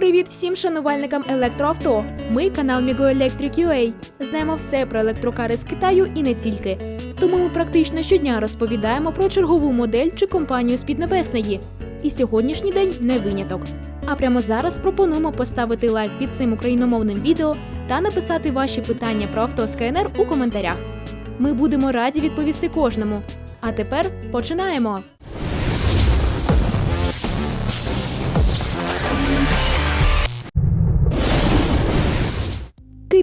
Привіт всім шанувальникам електроавто. Ми канал Electric UA. Знаємо все про електрокари з Китаю і не тільки. Тому ми практично щодня розповідаємо про чергову модель чи компанію з Піднебесної. І сьогоднішній день не виняток. А прямо зараз пропонуємо поставити лайк під цим україномовним відео та написати ваші питання про авто з КНР у коментарях. Ми будемо раді відповісти кожному. А тепер починаємо.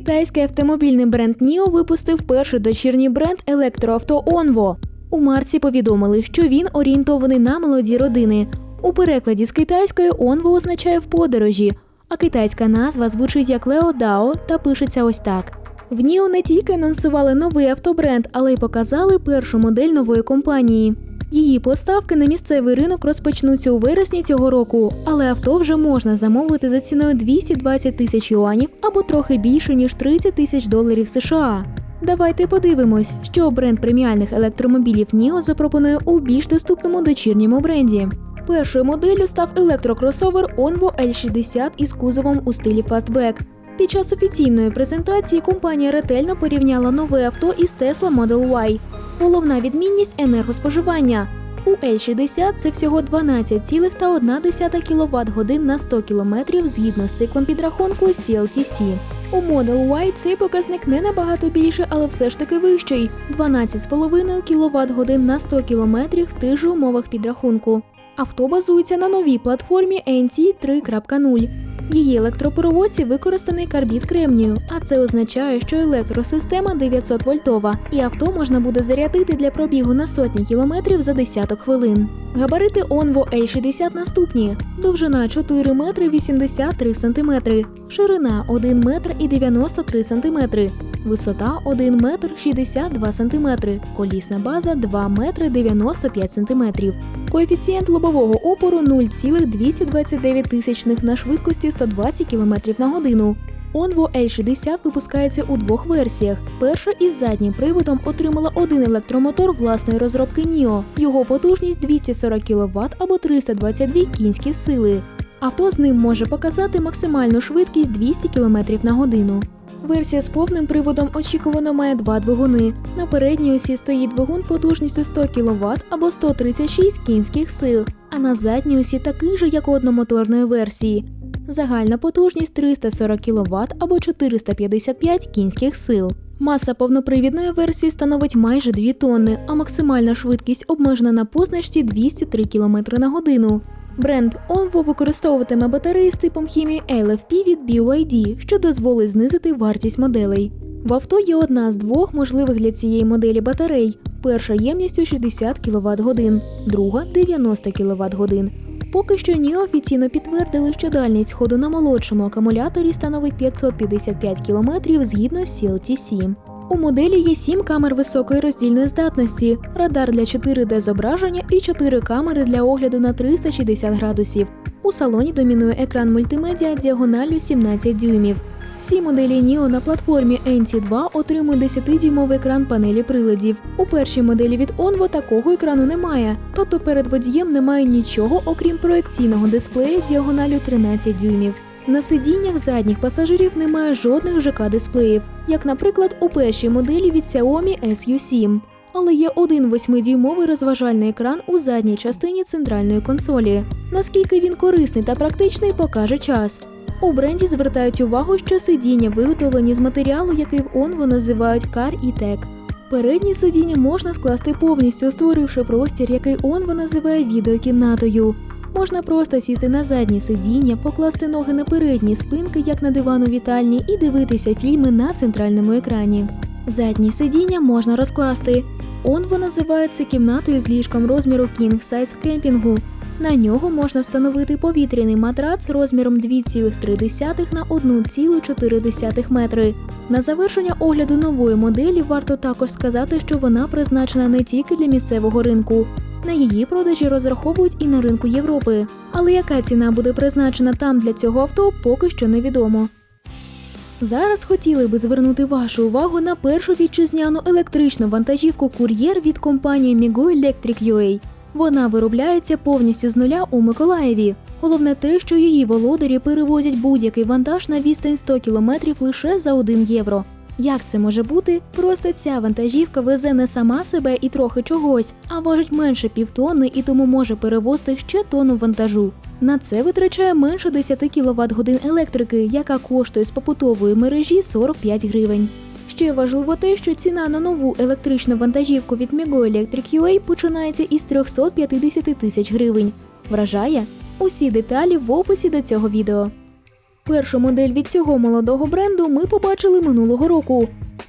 Китайський автомобільний бренд NIO випустив перший дочірній бренд електроавто Onvo. У марці повідомили, що він орієнтований на молоді родини. У перекладі з китайської Onvo означає в подорожі, а китайська назва звучить як Dao та пишеться ось так. В NIO не тільки анонсували новий автобренд, але й показали першу модель нової компанії. Її поставки на місцевий ринок розпочнуться у вересні цього року, але авто вже можна замовити за ціною 220 тисяч юанів або трохи більше ніж 30 тисяч доларів США. Давайте подивимось, що бренд преміальних електромобілів NIO запропонує у більш доступному дочірньому бренді. Першою моделлю став електрокросовер Onvo L60 із кузовом у стилі фастбек. Під час офіційної презентації компанія ретельно порівняла нове авто із Tesla Model Y. Головна відмінність енергоспоживання. У L60 це всього 12,1 кВт годин на 100 км згідно з циклом підрахунку CLTC. У Model Y цей показник не набагато більше, але все ж таки вищий 12,5 кВт годин на 100 км в тих же умовах підрахунку. Авто базується на новій платформі NT 3.0. Її електропроводці використаний карбід кремнію, а це означає, що електросистема 900 вольтова, і авто можна буде зарядити для пробігу на сотні кілометрів за десяток хвилин. Габарити Onvo L60 наступні: довжина 4 метри 83 сантиметри, ширина 1 метр і 93 сантиметри, висота 1 метр 62 сантиметри, колісна база 2 метри 95 сантиметрів. Коефіцієнт лобового опору 0,229 тисячних на швидкості 120 км на годину. Onvo L60 випускається у двох версіях. Перша із заднім приводом отримала один електромотор власної розробки NIO. Його потужність 240 кВт або 322 кінські сили. Авто з ним може показати максимальну швидкість 200 км на годину. Версія з повним приводом очікувано має два двигуни. На передній осі стоїть двигун потужністю 100 кВт або 136 кінських сил, а на задній осі такий же, як у одномоторної версії. Загальна потужність 340 кВт або 455 кінських сил. Маса повнопривідної версії становить майже 2 тонни, а максимальна швидкість обмежена на позначці 203 км на годину. Бренд Onvo використовуватиме батареї з типом хімії LFP від BYD, що дозволить знизити вартість моделей. В авто є одна з двох можливих для цієї моделі батарей. Перша ємністю 60 кВт годин, друга 90 кВт годин. Поки що ні офіційно підтвердили, що дальність ходу на молодшому акумуляторі становить 555 км згідно з CLTC. У моделі є 7 камер високої роздільної здатності, радар для 4D зображення і 4 камери для огляду на 360 градусів. У салоні домінує екран мультимедіа діагоналлю 17 дюймів. Всі моделі NIO на платформі NT2 отримують 10-дюймовий екран панелі приладів. У першій моделі від Onvo такого екрану немає, тобто перед водієм немає нічого, окрім проекційного дисплея діагоналю 13 дюймів. На сидіннях задніх пасажирів немає жодних ЖК-дисплеїв, як, наприклад, у першій моделі від Xiaomi SU7. Але є один 8-дюймовий розважальний екран у задній частині центральної консолі. Наскільки він корисний та практичний, покаже час. У бренді звертають увагу, що сидіння виготовлені з матеріалу, який в Onvo називають Car і Tech. Передні сидіння можна скласти повністю, створивши простір, який Onvo називає відеокімнатою. Можна просто сісти на заднє сидіння, покласти ноги на передні спинки, як на диван у вітальні, і дивитися фільми на центральному екрані. Задні сидіння можна розкласти. Onvo називається кімнатою з ліжком розміру King Size в кемпінгу. На нього можна встановити повітряний матрац розміром 2,3 на 1,4 метри. На завершення огляду нової моделі варто також сказати, що вона призначена не тільки для місцевого ринку. На її продажі розраховують і на ринку Європи. Але яка ціна буде призначена там для цього авто, поки що невідомо. Зараз хотіли би звернути вашу увагу на першу вітчизняну електричну вантажівку кур'єр від компанії Migo Electric UA. Вона виробляється повністю з нуля у Миколаєві. Головне те, що її володарі перевозять будь-який вантаж на відстань 100 км лише за 1 євро. Як це може бути? Просто ця вантажівка везе не сама себе і трохи чогось, а важить менше півтонни і тому може перевозити ще тонну вантажу. На це витрачає менше 10 кВт годин електрики, яка коштує з попутової мережі 45 гривень. Ще важливо те, що ціна на нову електричну вантажівку від Migo Electric UA починається із 350 тисяч гривень. Вражає? Усі деталі в описі до цього відео. Першу модель від цього молодого бренду ми побачили минулого року.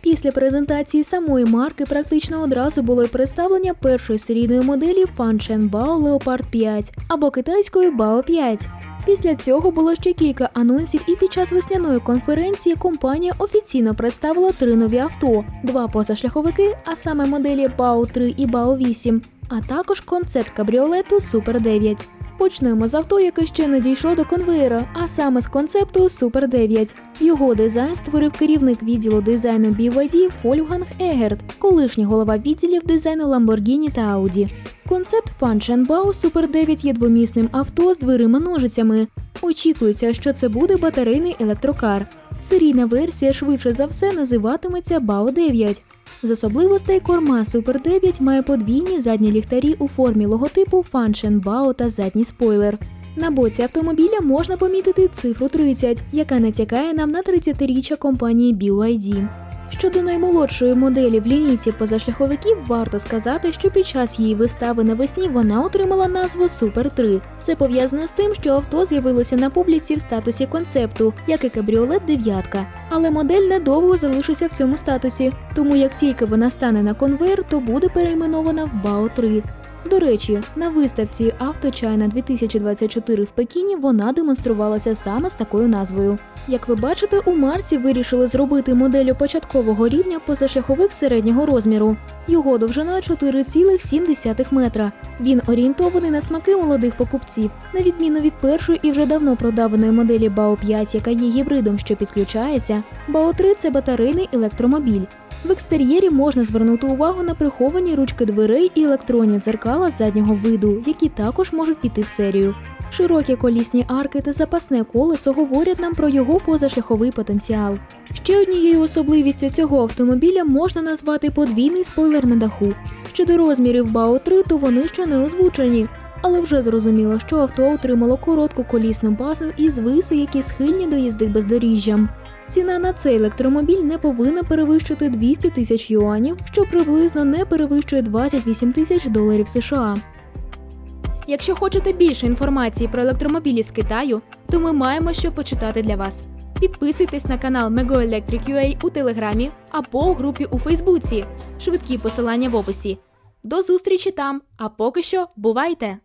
Після презентації самої марки практично одразу було й представлення першої серійної моделі Fanshen Bao Leopard 5 або китайської Bao 5. Після цього було ще кілька анонсів, і під час весняної конференції компанія офіційно представила три нові авто: два позашляховики, а саме моделі Bao 3 і Bao 8, а також концепт кабріолету Super 9. Почнемо з авто, яке ще не дійшло до конвейера, а саме з концепту Super 9. Його дизайн створив керівник відділу дизайну BYD Фольфганг Егерт, колишній голова відділів дизайну Lamborghini та Audi. Концепт Function Bao Super 9 є двомісним авто з дверима-ножицями. Очікується, що це буде батарейний електрокар. Серійна версія швидше за все називатиметься Bao 9. З особливостей корма Super 9 має подвійні задні ліхтарі у формі логотипу Function Bao та задній спойлер. На боці автомобіля можна помітити цифру 30, яка натякає нам на 30-річчя компанії BYD. Щодо наймолодшої моделі в лінійці позашляховиків, варто сказати, що під час її вистави навесні вона отримала назву Супер 3. Це пов'язано з тим, що авто з'явилося на публіці в статусі концепту, як і кабріолет дев'ятка. Але модель недовго залишиться в цьому статусі, тому як тільки вона стане на конвейер, то буде перейменована в Бао 3. До речі, на виставці China 2024 в Пекіні вона демонструвалася саме з такою назвою. Як ви бачите, у марці вирішили зробити моделлю початкового рівня позашляховик середнього розміру. Його довжина 4,7 метра. Він орієнтований на смаки молодих покупців, на відміну від першої і вже давно продаваної моделі BAO 5, яка є гібридом, що підключається. BAO 3 – це батарейний електромобіль. В екстер'єрі можна звернути увагу на приховані ручки дверей і електронні дзеркала заднього виду, які також можуть піти в серію. Широкі колісні арки та запасне колесо говорять нам про його позашляховий потенціал. Ще однією особливістю цього автомобіля можна назвати подвійний спойлер на даху. Щодо розмірів BAO 3, то вони ще не озвучені. Але вже зрозуміло, що авто отримало коротку колісну базу і звиси, які схильні до їзди бездоріжжям. Ціна на цей електромобіль не повинна перевищити 200 тисяч юанів, що приблизно не перевищує 28 тисяч доларів США. Якщо хочете більше інформації про електромобілі з Китаю, то ми маємо що почитати для вас. Підписуйтесь на канал Mego Electric UA у телеграмі або у групі у Фейсбуці. Швидкі посилання в описі. До зустрічі там! А поки що бувайте!